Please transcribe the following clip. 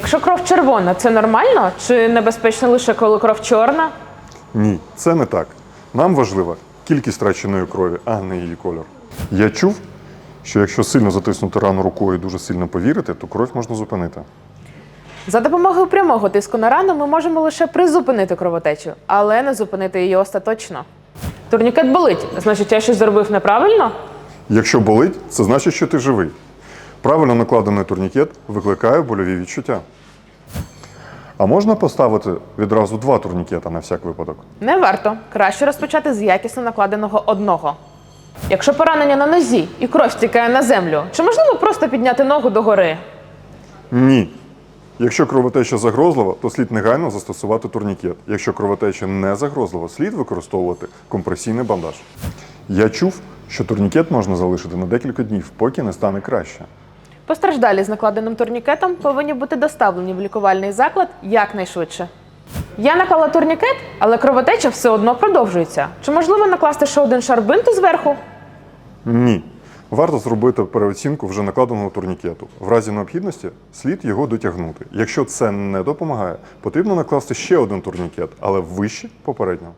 Якщо кров червона, це нормально? Чи небезпечно лише коли кров чорна? Ні, це не так. Нам важлива кількість втраченої крові, а не її кольор. Я чув, що якщо сильно затиснути рану рукою і дуже сильно повірити, то кров можна зупинити. За допомогою прямого тиску на рану ми можемо лише призупинити кровотечу, але не зупинити її остаточно. Турнікет болить, значить, я щось зробив неправильно? Якщо болить, це значить, що ти живий. Правильно накладений турнікет викликає больові відчуття. А можна поставити відразу два турнікета на всяк випадок? Не варто. Краще розпочати з якісно накладеного одного. Якщо поранення на нозі і кров стікає на землю, чи можливо просто підняти ногу догори? Ні. Якщо кровотеча загрозлива, то слід негайно застосувати турнікет. Якщо кровотеча не загрозлива, слід використовувати компресійний бандаж. Я чув, що турнікет можна залишити на декілька днів, поки не стане краще. Постраждалі з накладеним турнікетом повинні бути доставлені в лікувальний заклад якнайшвидше. Я наклала турнікет, але кровотеча все одно продовжується. Чи можливо накласти ще один шар бинту зверху? Ні. Варто зробити переоцінку вже накладеного турнікету. В разі необхідності слід його дотягнути. Якщо це не допомагає, потрібно накласти ще один турнікет, але вище попереднього.